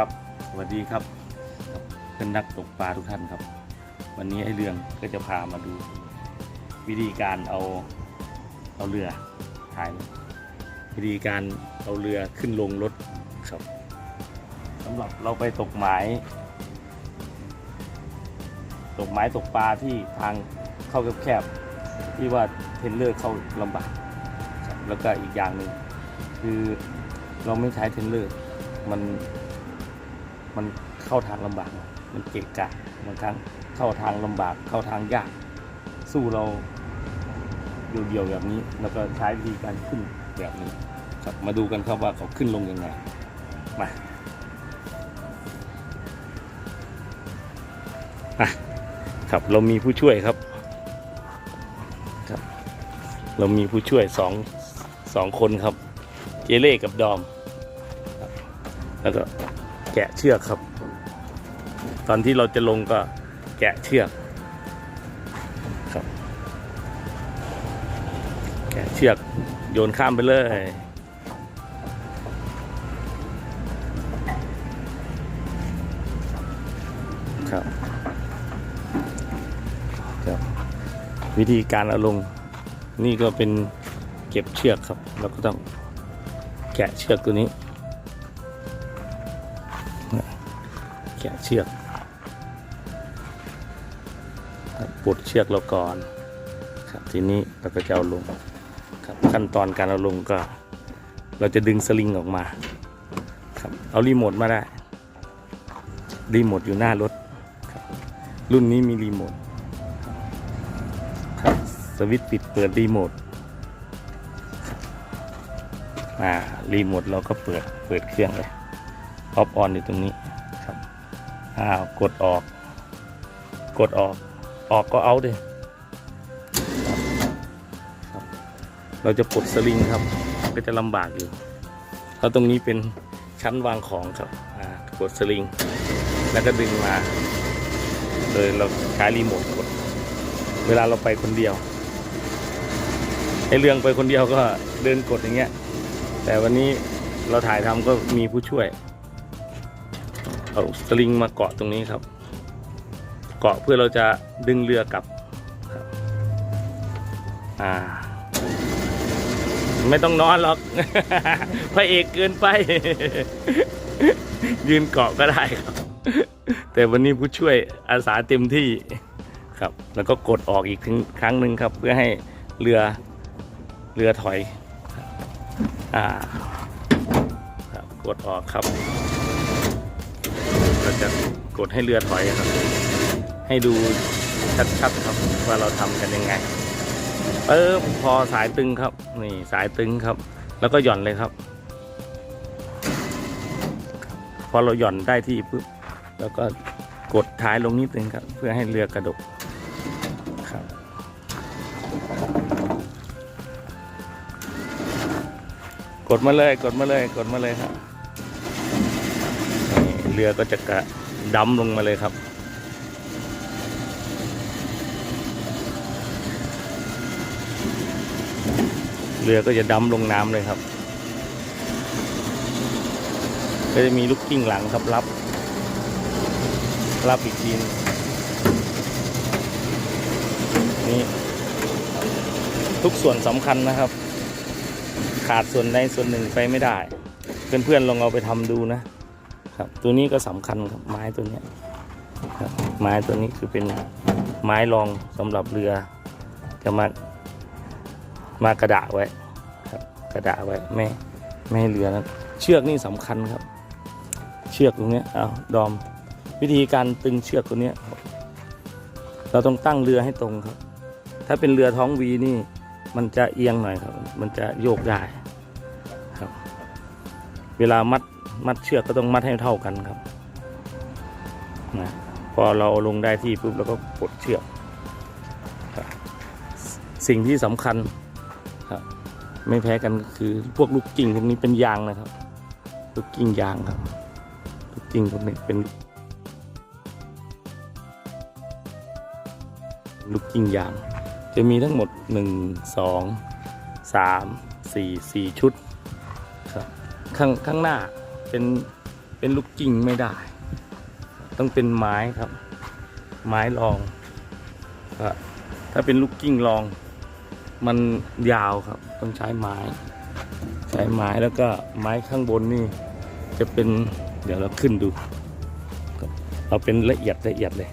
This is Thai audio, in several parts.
ครับ สวัสดีครับเพื่อนนักตกปลาทุกท่านครับ วันนี้ไอ้เรื่องก็จะพามาดู วิธีการเอาเอาเรือถ่ายวิธีการเอาเรือขึ้นลงรถครับสำหรับเราไปตกหมาย ตกหมายตกปลาที่ทางเข้าแคบๆที่ว่าเทรนเลอร์เข้าลำบากแล้วก็อีกอย่างหนึ่งคือเราไม่ใช้เทรนเลอร์มัน มันเข้าทางลำบาก มันเกะกะบางครั้งเข้าทางลำบากเข้าทางยาก สู้เราเดียวๆแบบนี้ แล้วก็ใช้วิธีการขึ้นแบบนี้ครับมาดูกันครับว่าเขาขึ้นลงยังไงมาครับเรามีผู้ช่วยครับครับ เรามีผู้ช่วยสองสองคนครับ เจเล่กับดอมแล้วก็ แกะเชือกครับ ตอนที่เราจะลงก็แกะเชือกครับ แกะเชือกโยนข้ามไปเลยครับครับ วิธีการเอาลงนี่ก็เป็นเก็บเชือกครับ เราก็ต้องแกะเชือกตัวนี้ เชือกปลดเชือกเราก่อนครับทีนี้เราก็จะเอาลงครับขั้นตอนการเอาลงก็ เราจะดึงสลิงออกมาครับเอารีโมทมาได้รีโมทอยู่หน้ารถครับรุ่นนี้มีรีโมทครับสวิตช์ปิดเปิดรีโมทอ่ารีโมทเราก็เปิดเปิดเครื่องเลยออฟออนอยู่ตรงนี้ อ้าวกดออก กดออก ออกก็เอาดิเราจะปลดสลิงครับ ก็จะลำบากอยู่เพราะตรงนี้เป็นชั้นวางของครับกดสลิง แล้วก็ดึงมา โดยเราใช้รีโมทกด เวลาเราไปคนเดียวไอเรื่องไปคนเดียวก็เดินกดอย่างเงี้ย แต่วันนี้เราถ่ายทำก็มีผู้ช่วย เอาสลิงมาเกาะตรงนี้ครับ เกาะเพื่อเราจะดึงเรือกลับอ่า ไม่ต้องนอนหรอกพระเอกเกินไป ยืนเกาะก็ได้ครับ แต่วันนี้ผู้ช่วยอาสาเต็มที่ครับ แล้วก็กดออกอีกถึงครั้งหนึ่งครับ เพื่อให้เรือเรือถอย อ่า ครับ กดออกครับ เราจะกดให้เรือถอยครับ ให้ดูชัดๆครับว่าเราทำกันยังไงเออพอสายตึงครับ นี่สายตึงครับ แล้วก็หย่อนเลยครับ พอเราหย่อนได้ที่ปุ๊บแล้วก็กดท้ายลงนิดนึงครับ เพื่อให้เรือกระดกครับกดมาเลยกดมาเลยกดมาเลยครับ เรือก็จะกระดำลงมาเลยครับ เรือก็จะดำลงน้ำเลยครับ ก็จะมีลูกกิ้งหลังครับรับ รับอีกทีนนี่ทุกส่วนสำคัญนะครับ ขาดส่วนใดส่วนหนึ่งไปไม่ได้ เพื่อนๆลองเอาไปทำดูนะ ครับ ตัวนี้ก็สำคัญครับไม้ตัวนี้ครับไม้ตัวนี้คือเป็นไม้รองสำหรับเรือจะมามากระดาไว้ครับกระดาไว้ไม่ไม่ให้เรือนั้นเชือกนี่สำคัญครับ เชือกตรงเนี้ยเอาดอมวิธีการตึงเชือกตัวเนี้ยเราต้องตั้งเรือให้ตรงครับ ถ้าเป็นเรือท้องวีนี่มันจะเอียงหน่อยครับ มันจะโยกได้ครับ เวลามัด มัดเชือกก็ต้องมัดให้เท่ากันครับนะพอเราลงได้ที่ปุ๊บเราก็ปลดเชือกสิ่งที่สำคัญครับไม่แพ้กันก็คือพวกลูกกิ่งพวกนี้เป็นยางนะครับ ลูกกิ่งยางครับ ลูกกิ่งพวกนี้เป็นลูกกิ่งยาง จะมีทั้งหมดหนึ่งสองสามสี่สี่ชุดครับข้างข้างหน้า เป็นเป็นลูกกิ่งไม่ได้ ต้องเป็นไม้ครับ ไม้รองก็ถ้าเป็นลูกกิ่งรอง มันยาวครับ ต้องใช้ไม้ ใช้ไม้แล้วก็ไม้ข้างบนนี่จะเป็นเดี๋ยวเราขึ้นดู เราเป็นละเอียดละเอียดเลย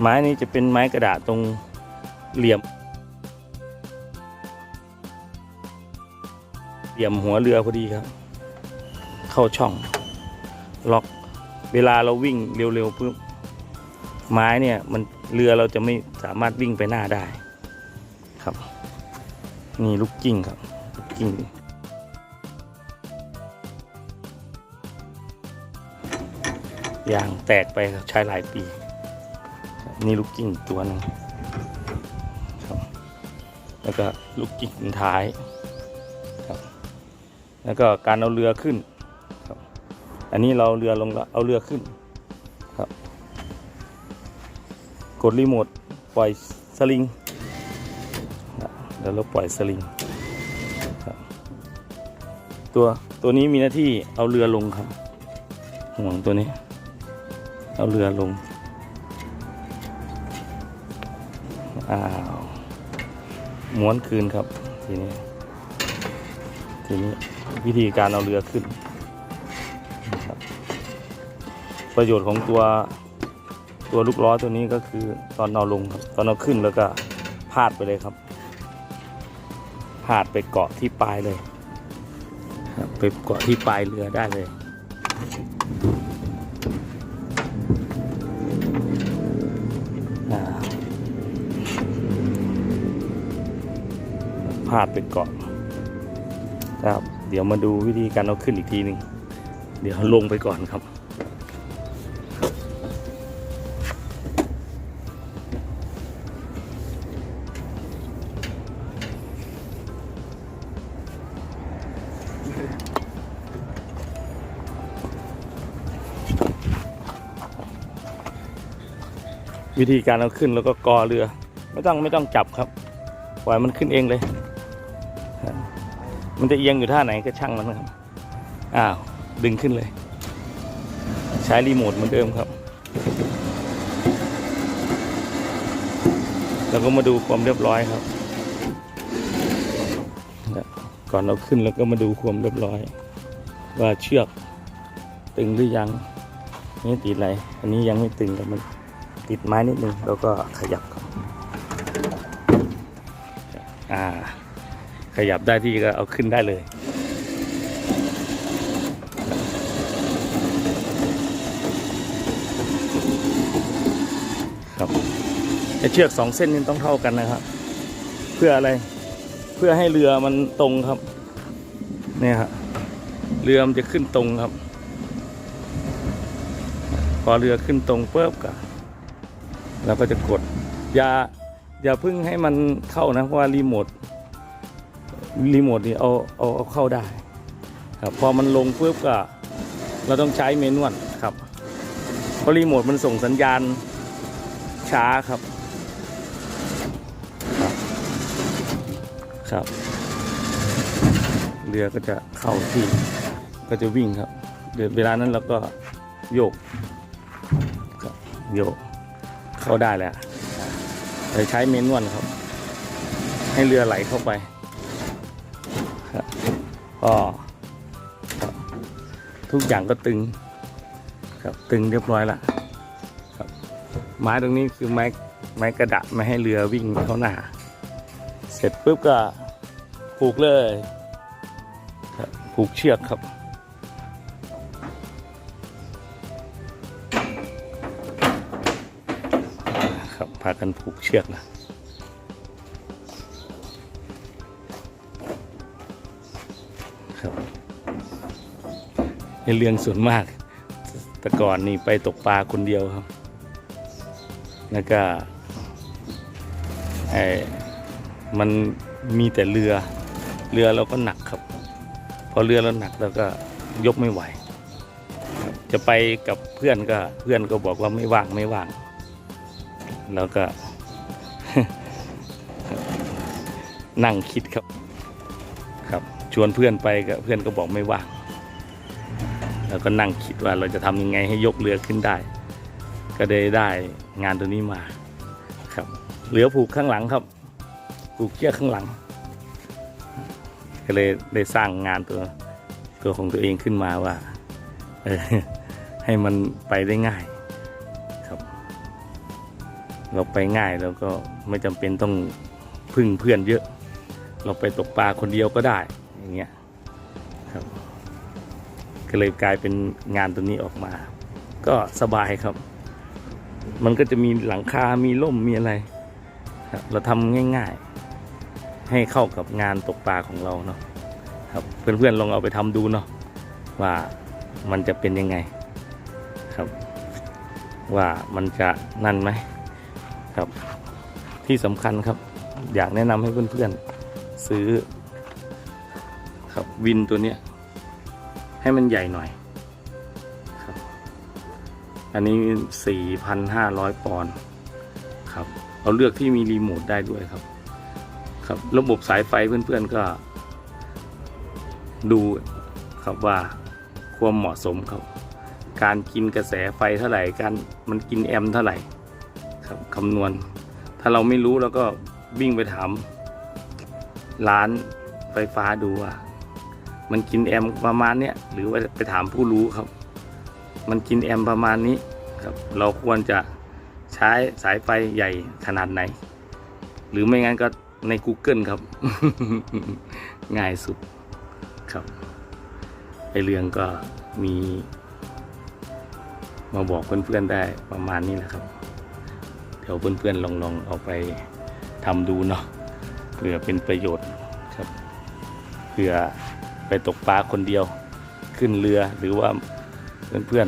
ไม้นี้จะเป็นไม้กระดาษตรงเหลี่ยม เหลี่ยมหัวเรือพอดีครับ เข้าช่อง ล็อก เวลาเราวิ่งเร็วๆปุ๊บไม้เนี่ยมันเรือเราจะไม่สามารถวิ่งไปหน้าได้ครับ นี่ลูกกิ้งครับลูกกิ้งยางแตกไปครับใช้หลายปี นี่ลูกกิ้งตัวหนึงครับแล้วก็ลูกกิ้งท้ายครับแล้วก็การเอาเรือขึ้นครับอันนี้เราเรือลงแล้วเอาเรือขึ้นครับ กดรีโมทปล่อยสลิงครับเดี๋ยวเราปล่อยสลิงครับตัวตัวนี้มีหน้าที่เอาเรือลงครับห่วงตัวนี้ เอาเรือลง อ้าวม้วนคืนครับ ทีนี้ ทีนี้วิธีการเอาเรือขึ้นนะครับประโยชน์ของตัวตัวลูกล้อตัวนี้ก็คือตอนเอาลงครับตอนเอาขึ้นแล้วก็พาดไปเลยครับ พาดไปเกาะที่ปลายเลยไปเกาะที่ปลายเรือได้เลย พาดไปเกาะครับ เดี๋ยวมาดูวิธีการเอาขึ้นอีกทีหนึ่งเดี๋ยวลงไปก่อนครับวิธีการเอาขึ้นแล้วก็กอเรือ ไม่ต้องไม่ต้องจับครับ ปล่อยมันขึ้นเองเลย มันจะเอียงอยู่ท่าไหนก็ช่างมันครับ อ้าว ดึงขึ้นเลย ใช้รีโมทเหมือนเดิมครับ แล้วก็มาดูความเรียบร้อยครับ ก่อนเราขึ้นแล้วก็มาดูความเรียบร้อย ว่าเชือกตึงหรือยังนี่ติดอะไร อันนี้ยังไม่ตึงครับมันติดไม้นิดนึง แล้วก็ขยับครับ อ่า ขยับได้ที่ก็เอาขึ้นได้เลย ครับเชือกสองเส้นนี้ต้องเท่ากันนะครับ เพื่ออะไรเพื่อให้เรือมันตรงครับเนี่ยครับเรือมันจะขึ้นตรงครับ พอเรือขึ้นตรงปุ๊บก็เราก็จะกดอย่าอย่าพึ่งให้มันเข้านะเพราะว่ารีโมท รีโมทนี่เอาเอาเอาเข้าได้ครับพอมันลงปุ๊บก็เราต้องใช้เมนวลครับเพราะรีโมทมันส่งสัญญาณช้าครับ ครับครับเรือก็จะเข้าที่ก็จะวิ่งครับเดี๋ยวเวลานั้นเราก็โยกครับโยกเข้าได้แล้วเราใช้เมนวลครับ ให้เรือไหลเข้าไป ก็ทุกอย่างก็ตึง ครับตึงเรียบร้อยล้วครับไม้ตรงนี้คือไม้ไม้กระดาษไม่ให้เรือวิ่งเข้าหน้า เสร็จปุ๊บก็ผูกเลยครับผูกเชือกครับครับพากันผูกเชือกนะ ในเรื่องส่วนมาก แต่ก่อนนี่ไปตกปลาคนเดียวครับ แล้วก็ไอ้มันมีแต่เรือ เรือเราก็หนักครับ พอเรือเราหนักเราก็ยกไม่ไหว จะไปกับเพื่อนก็เพื่อนก็บอกว่าไม่ว่างไม่ว่าง แล้วก็ นั่งคิดครับ ครับ ชวนเพื่อนไปก็เพื่อนก็บอกไม่ว่าง แล้วก็นั่งคิดว่าเราจะทำยังไงให้ยกเรือขึ้นได้ ก็ได้ได้งานตัวนี้มาครับเหลือผูกข้างหลังครับ ผูกเชือกข้างหลัง ก็เลยได้สร้างงานตัวตัวของตัวเองขึ้นมาว่าเออให้มันไปได้ง่ายครับ เราไปง่ายแล้วก็ไม่จำเป็นต้องพึ่งเพื่อนเยอะ เราไปตกปลาคนเดียวก็ได้อย่างเงี้ย ก็เลยกลายเป็นงานตัวนี้ออกมา ก็สบายครับ มันก็จะมีหลังคา มีร่ม มีอะไร เราทำง่ายๆ ให้เข้ากับงานตกปลาของเราเนาะครับเพื่อนๆลองเอาไปทำดูเนาะว่ามันจะเป็นยังไงครับ ว่ามันจะนั่นไหมครับ ที่สำคัญครับ อยากแนะนำให้เพื่อนๆซื้อ ครับวินตัวเนี้ย ให้มันใหญ่หน่อยครับ อันนี้ 4,500 ปอนด์ครับเราเลือกที่มีรีโมทได้ด้วยครับ ครับระบบสายไฟเพื่อนๆก็ ดูครับว่าความเหมาะสมครับ การกินกระแสไฟเท่าไหร่การมันกินแอมป์เท่าไหร่ครับคำนวณ ถ้าเราไม่รู้เราก็วิ่งไปถามร้านไฟฟ้าดูว่า มันกินแอมประมาณเนี้ยหรือว่าไปถามผู้รู้ครับ มันกินแอมป์ประมาณนี้ครับ เราควรจะใช้สายไฟใหญ่ขนาดไหน หรือไม่งั้นก็ใน Google ครับ ง่ายสุดครับไอเรื่องก็มี มาบอกเพื่อนๆได้ประมาณนี้แหละครับ เดี๋ยวเพื่อนๆลองลองเอาไปทำดูเนาะเพื่อเป็นประโยชน์ครับเพื่อ ไปตกปลาคนเดียวขึ้นเรือหรือว่าเพื่อน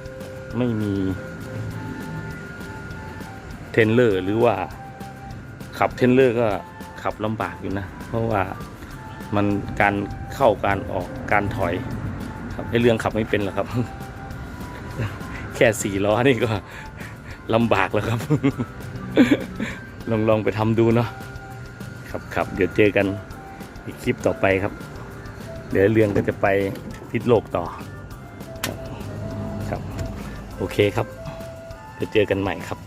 ๆไม่มีเทนเลอร์หรือว่าขับเทนเลอร์ก็ขับลำบากอยู่นะ เพราะว่ามันการเข้าการออกการถอยครับไอเรื่องขับไม่เป็นหรอกครับ แค่สี่ล้อนี่ก็ลำบากแล้วครับ ลองลองไปทำดูเนาะครับครับเดี๋ยวเจอกันอีกคลิปต่อไปครับ เดี๋ยวเรื่องก็จะไปพิษโลกต่อครับ โอเคครับจะเจอกันใหม่ครับ